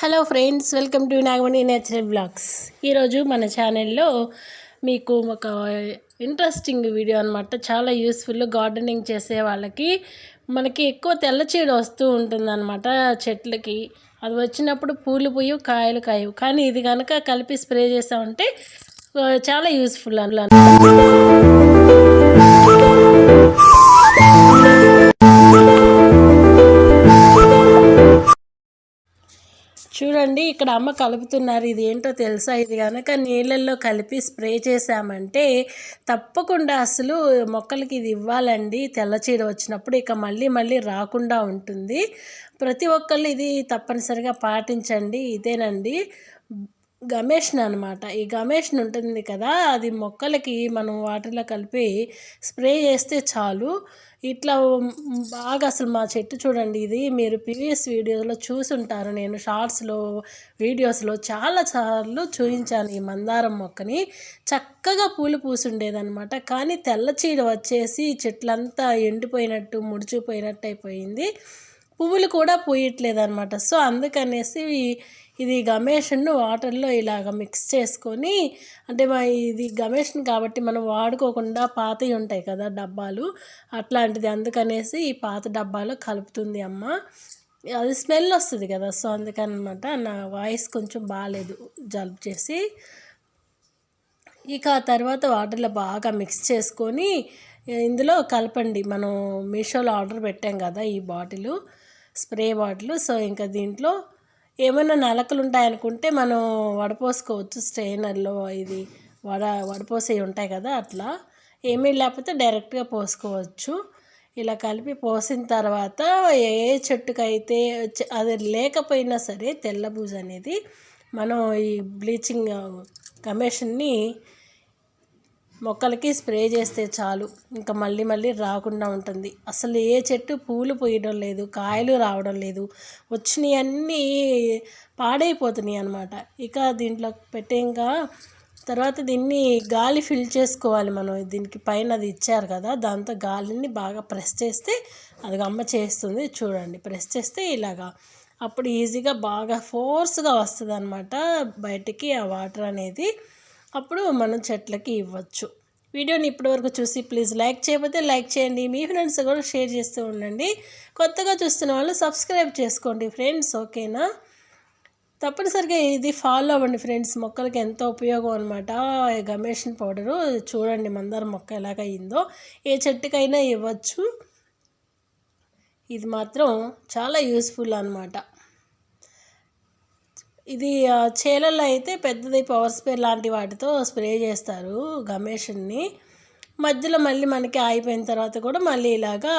Hello friends welcome to Nagamani natural blogs ఈరోజు మన ఛానల్లో మీకు ఒక ఇంట్రెస్టింగ్ వీడియో అనమాట చాలా యూస్ఫుల్ గార్డెనింగ్ చేసే వాళ్ళకి మనకి ఎక్కువ తెల్ల చీడ వస్తూ ఉంటుందన్నమాట చెట్లకి. అది వచ్చినప్పుడు పూలు పోయి కాయలు కాయవు. కానీ ఇది కనుక కలిపి స్ప్రే చేసామంటే చాలా యూస్ఫుల్ అన్నమాట. చూడండి ఇక్కడ అమ్మ కలుపుతున్నారు. ఇది ఏంటో తెలుసా? ఇది కనుక నీళ్ళల్లో కలిపి స్ప్రే చేసామంటే తప్పకుండా అసలు మొక్కలకి ఇది ఇవ్వాలండి. తెల్లచీడ వచ్చినప్పుడు ఇక మళ్ళీ మళ్ళీ రాకుండా ఉంటుంది. ప్రతి ఒక్కళ్ళు ఇది తప్పనిసరిగా పాటించండి. ఇదేనండి. గమేష్ని అనమాట ఈ గమేష్ని ఉంటుంది కదా అది మొక్కలకి మనం వాటర్లో కలిపి స్ప్రే చేస్తే చాలు. ఇట్లా బాగా అసలు మా చెట్టు చూడండి ఇది మీరు ప్రీవియస్ వీడియోలో చూసుంటారు. నేను షార్ట్స్లో వీడియోస్లో చాలా సార్లు చూపించాను ఈ మందారం మొక్కని. చక్కగా పూలు పూసుండేదనమాట కానీ తెల్ల చీడ వచ్చేసి చెట్లంతా ఎండిపోయినట్టు ముడిచిపోయినట్టు అయిపోయింది. పువ్వులు కూడా పూయట్లేదు అనమాట సో అందుకనేసి ఇది గమేషన్ను వాటర్లో ఇలాగ మిక్స్ చేసుకొని అంటే మా ఇది గమేషన్ కాబట్టి మనం వాడుకోకుండా పాతవి ఉంటాయి కదా డబ్బాలు అట్లాంటిది అందుకనేసి ఈ పాత డబ్బాలో కలుపుతుంది అమ్మ. అది స్మెల్ వస్తుంది కదా సో అందుకనమాట నా వాయిస్ కొంచెం బాగాలేదు జలుబు చేసి. ఇక ఆ తర్వాత వాటర్లో బాగా మిక్స్ చేసుకొని ఇందులో కలపండి. మనం మీషోలో ఆర్డర్ పెట్టాం కదా ఈ బాటిల్. Spray bottle. సో ఇంకా దీంట్లో ఏమైనా నలకలు ఉంటాయనుకుంటే మనం వడపోసుకోవచ్చు. స్ట్రైనర్లో ఇది వడ వడపోసేవి ఉంటాయి కదా అట్లా. ఏమీ లేకపోతే డైరెక్ట్గా పోసుకోవచ్చు. ఇలా కలిపి పోసిన తర్వాత ఏ చెట్టుకైతే అది లేకపోయినా సరే తెల్లబూజ అనేది మనం ఈ బ్లీచింగ్ కమిషన్ని మొక్కలకి స్ప్రే చేస్తే చాలు. ఇంకా మళ్ళీ మళ్ళీ రాకుండా ఉంటుంది. అసలు ఏ చెట్టు పూలు పూయడం లేదు కాయలు రావడం లేదు. వచ్చినవి అన్నీ పాడైపోతున్నాయి అన్నమాట. ఇక దీంట్లో పెట్టేంగా తర్వాత దీన్ని గాలి ఫిల్ చేసుకోవాలి మనం. దీనికి పైన అది ఇచ్చారు కదా దాంతో గాలిని బాగా ప్రెస్ చేస్తే అది అమ్మ చేస్తుంది చూడండి. ప్రెస్ చేస్తే ఇలాగా అప్పుడు ఈజీగా బాగా ఫోర్స్గా వస్తుంది అనమాట బయటికి ఆ వాటర్ అనేది. అప్పుడు మనం చెట్లకి ఇవ్వచ్చు. వీడియోని ఇప్పటివరకు చూసి ప్లీజ్ లైక్ చేయకపోతే లైక్ చేయండి. మీ ఫ్రెండ్స్ కూడా షేర్ చేస్తూ ఉండండి. కొత్తగా చూస్తున్న వాళ్ళు సబ్స్క్రైబ్ చేసుకోండి ఫ్రెండ్స్ ఓకేనా? తప్పనిసరిగా ఇది ఫాలో అవ్వండి ఫ్రెండ్స్. మొక్కలకి ఎంతో ఉపయోగం అనమాట గమేషన్ పౌడరు చూడండి మందార మొక్క ఎలాగ అయిందో. ఏ చెట్టుకైనా ఇవ్వచ్చు. ఇది మాత్రం చాలా యూస్ఫుల్ అనమాట ఇది చేలల్లో అయితే పెద్దది పవర్ స్ప్రే లాంటి వాటితో స్ప్రే చేస్తారు గమేషన్ని మధ్యలో మళ్ళీ మనకి ఆగిపోయిన తర్వాత కూడా మళ్ళీ ఇలాగా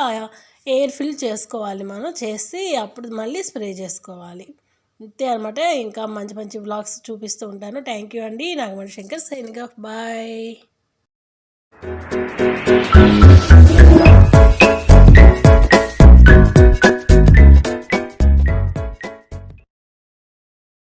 ఎయిర్ ఫిల్ చేసుకోవాలి మనం చేసి అప్పుడు మళ్ళీ స్ప్రే చేసుకోవాలి. అంతే అనమాట ఇంకా మంచి మంచి బ్లాగ్స్ చూపిస్తూ ఉంటాను. థ్యాంక్ యూ అండి. Nagamani Shankar signing off bye